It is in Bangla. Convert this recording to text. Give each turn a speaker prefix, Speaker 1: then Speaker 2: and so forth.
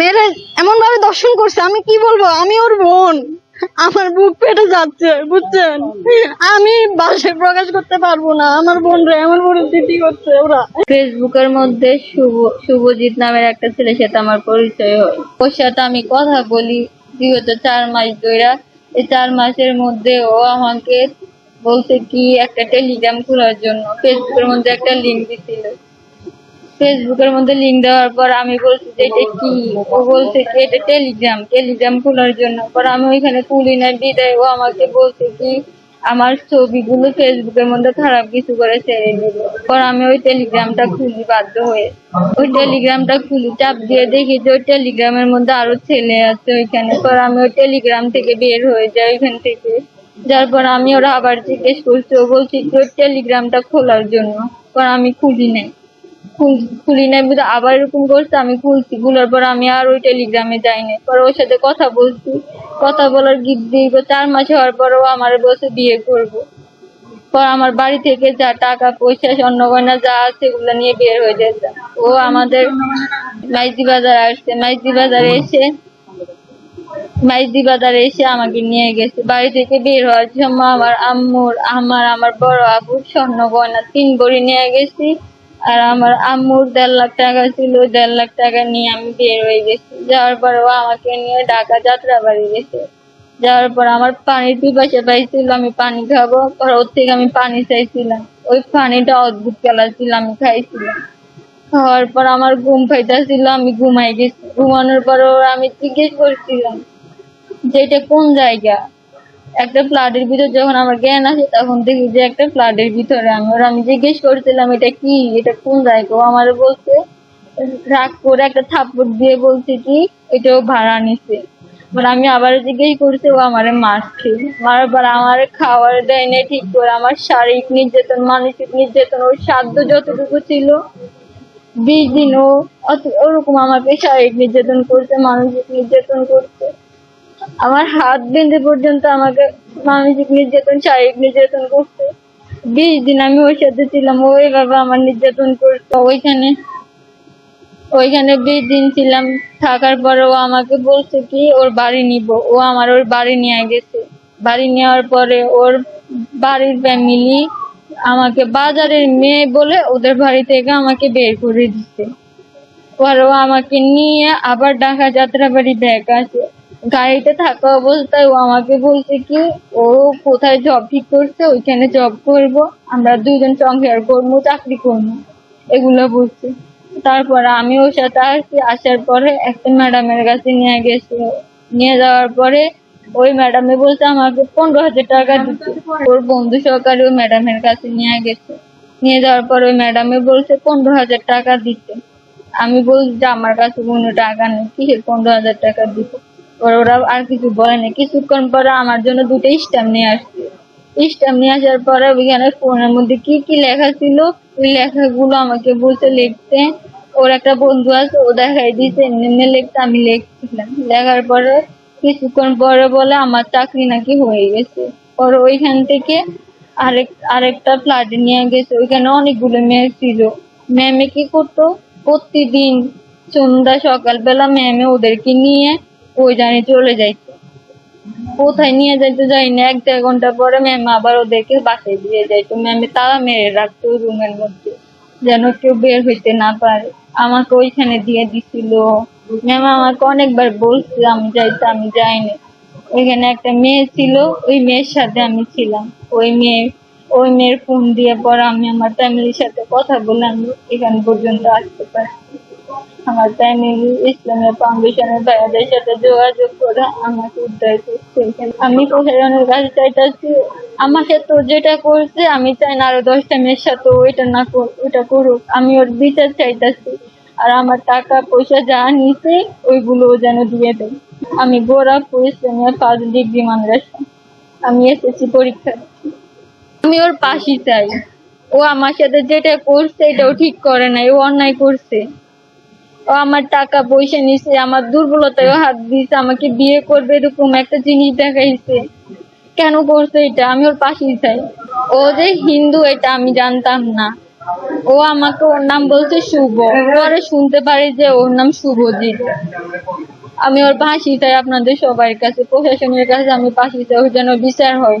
Speaker 1: মেয়েরা এমন ভাবে দর্শন করছে, আমি কি বলব? আমি ওর বোন। আমার বুক পেটে যাচ্ছে, বুঝছেন? আমি বাসায় প্রকাশ করতে পারব না। আমার বোনরা এমন পরিস্থিতি করছে ওরা।
Speaker 2: ফেসবুকের মধ্যে শুভ, শুভজিৎ নামের একটা ছেলের সাথে আমার পরিচয় হয়। ওর সাথে আমি কথা বলি বিগত চার মাস ধরে এই চার মাসের মধ্যে ও আমাকে বলছে কি একটা টেলিগ্রাম খোলার জন্য। ফেসবুকের মধ্যে একটা লিঙ্ক দিছিল। ফেসবুকের মধ্যে লিঙ্ক দেওয়ার পর আমি বলছি যে এটা কি? ও বলছে যে এটা টেলিগ্রাম টেলিগ্রাম খোলার জন্য। পর আমি ওইখানে খুলি না বিদায় ও আমাকে বলছে কি, আমার ছবিগুলো ফেসবুকের মধ্যে খারাপ কিছু করে ছেড়ে দিল। পর আমি ওই টেলিগ্রামটা খুলি বাধ্য হয়ে। ওই টেলিগ্রামটা খুলি, চাপ দিয়ে দেখি যে ওই টেলিগ্রামের মধ্যে আরও ছেলে আছে ওইখানে। পর আমি ওই টেলিগ্রাম থেকে বের হয়ে যাই ওইখান থেকে। যার পর আমি ওরা আবার জিজ্ঞেস করছি, ও বলছি যে ওই টেলিগ্রামটা খোলার জন্য। পর আমি খুলি নাই। খুল- নাই, বুঝে আবার এরকম করছে, আমি খুলছি। খুলার পর আমি আর ওই টেলিগ্রামে যাইনি পর ওর সাথে কথা বলছি। কথা বলার গিট দীর্ঘ চার মাস হওয়ার পরও আমার বসে বিয়ে করব। পর আমার বাড়ি থেকে যা টাকা পয়সা স্বর্ণ গয়না যা আছে ওগুলো নিয়ে বের হয়ে যেত ও আমাদের মাইজি বাজার আসছে। মাইজি বাজারে এসে মাইজি বাজারে এসে আমাকে নিয়ে গেছে। বাড়ি থেকে বের হওয়ার সময় আমার আম্মুর, আমার আমার বড় আপুর স্বর্ণ গয়না তিন ভরি নিয়ে গেছি। আর আমার আম্মুর দেড় লাখ টাকা ছিল দেড় লাখ টাকা নিয়ে আমি বের হয়ে গেছি। যাওয়ার পর ও আমাকে নিয়ে ঢাকা যাত্রা বাড়ি গেছে। যাওয়ার পর আমার পানির পিপাসা পাইছিল, আমি পানি খাব। পর ওর থেকে আমি পানি চাইছিলাম। ওই পানিটা অদ্ভুত কালার ছিল, আমি খাইছিলাম। খাওয়ার পর আমার ঘুম পাইতেছিল, আমি ঘুমাই গেছি। ঘুমানোর পর আমি জিজ্ঞেস করছিলাম, যে এটা কোন জায়গা? একটা ফ্ল্যাটের ভিতর যখন আমার জ্ঞান আসে তখন দেখি যে একটা ফ্ল্যাটের ভিতরে আমি ওর আমি জিজ্ঞেস করছিলাম, এটা কি? এটা কোন জায়গা? ও আমার বলছে, রাগ করে একটা থাপ্পড় দিয়ে বলছে কি, এটাও ভাড়া নিছে। মানে আমি আবার জিজ্ঞেস করছি, ও আমারে মারছে। মারার পর আমারে খাওয়ার দেয় না ঠিক করে। আমার শারীরিক নির্যাতন, মানসিক নির্যাতন, ওর সাধ্য যতটুকু ছিল, বিশ দিন ও ওরকম আমাকে শারীরিক নির্যাতন করছে, মানসিক নির্যাতন করছে। আমার হাত বেঁধে পর্যন্ত আমাকে মানসিক নির্যাতন, শারীরিক নির্যাতন করছে বিশ দিন আমি ওর সাথে ছিলাম ওই বাবা আমার নির্যাতন করতো। ওইখানে ওইখানে বিশ দিন ছিলাম। থাকার পরে ও আমাকে বলছে কি, ওর বাড়ি নিব। ও আমার ওর বাড়ি নিয়ে গেছে। বাড়ি নেওয়ার পরে ওর বাড়ির ফ্যামিলি আমাকে বাজারের মেয়ে বলে ওদের বাড়ি থেকে আমাকে বের করে দিচ্ছে পরে ও আমাকে নিয়ে আবার ঢাকা যাত্রাবাড়ি ব্যাগ আছে গাড়িতে থাকা অবস্থায় ও আমাকে বলছে কি, ও কোথায় জব ঠিক করছে, ওইখানে জব করব, আমরা দুইজন সংসার করব, চাকরি করব, এগুলো বলছে। তারপর আমি ওর সাথে আসছি আসার পরে একটা ম্যাডামের কাছে নিয়ে গেছে। নিয়ে যাওয়ার পরে ওই ম্যাডামে বলছে, আমাকে পনেরো হাজার টাকা দিতে। ওর বন্ধু সহকারে ওই ম্যাডামের কাছে নিয়ে গেছে। নিয়ে যাওয়ার পর ওই ম্যাডামে বলছে, পনেরো হাজার টাকা দিতে। আমি বলছি, যে আমার কাছে কোনো টাকা নেই, কিসের পনেরো হাজার টাকা দিতে? ওরা ওরা আর কিছু বলে না কিছুক্ষণ পরে আমার জন্য দুটো স্ট্যাম্প নিয়ে আসছে। স্ট্যাম্প নিয়ে আসার পরে ওইখানে ফোনের মধ্যে কি কি লেখা ছিল? ওই লেখাগুলো আমাকে বলছে, লিখতে ওর একটা বন্ধু আছে, ও দেখাই দিয়েছে এমনি লিখতে আমি লিখছিলাম। লেখার পরে কিছুক্ষণ পরে বলে, আমার চাকরি নাকি হয়ে গেছে। পরে ওইখান থেকে আরেক, আরেকটা ফ্ল্যাটে নিয়ে গেছে। ওইখানে অনেকগুলো মেয়ে ছিল। ম্যামে কি করতো? প্রতিদিন সন্ধ্যা, সকালবেলা ম্যামে ওদেরকে নিয়ে ওই জানি চলে যাইতো। কোথায় নিয়ে যাইতো যাই না এক দেড় ঘণ্টা পরে ম্যাম আবার ওদেরকে বাসায় দিয়ে যাইতো। ম্যামে তালা মেরে রাখতো রুমের মধ্যে, যেন কেউ বের হইতে না পারে। আমাকে ওইখানে দিয়ে দিছিল। ম্যাম আমাকে অনেকবার বলছে আমি যাইতে, আমি যাইনি। ওইখানে একটা মেয়ে ছিল, ওই মেয়ের সাথে আমি ছিলাম। ওই মেয়ে ওই মেয়ের ফোন দিয়ে পর আমি আমার ফ্যামিলির সাথে কথা বলে আমি এখান পর্যন্ত আসতে পারি আমার ফ্যামিলি ইসলামিয়া ফাউন্ডেশনের ভাইয়াদের সাথে যোগাযোগ করে আমাকে উদ্ধার করছে আমি প্রশাসনের কাছে চাইতেছি আমার সাথে যেটা করছে আমি চাই না আরও দশটা মেয়ের সাথে ওইটা না ওইটা করুক। আমি ওর বিচার চাইতেছি, আর আমার টাকা পয়সা যা নিছে ওইগুলো যেন দিয়ে দেয়। আমি গোরাপুর ইসলামিয়া ফার্স্ট ডিগ্রি মাদ্রাসা আমি এসেছি পরীক্ষা। আমি ওর পাশই চাই। ও আমার সাথে যেটা করছে, এটাও ঠিক করে নাই, ও অন্যায় করছে। ও আমার টাকা পয়সা নিছে, আমার দুর্বলতায় হাত দিয়েছে আমাকে বিয়ে করবে এরকম একটা জিনিস দেখাইছে। কেন করছে এটা? আমি ওর পাশেই চাই। ও যে হিন্দু, এটা আমি জানতাম না। ও আমাকে ওর নাম বলছে শুভ। পরে শুনতে পারি যে ওর নাম শুভজিৎ। আমি ওর ফাঁসি চাই, আপনাদের সবার কাছে, প্রশাসনের কাছে আমি ফাঁসি চাই যেন বিচার হয়।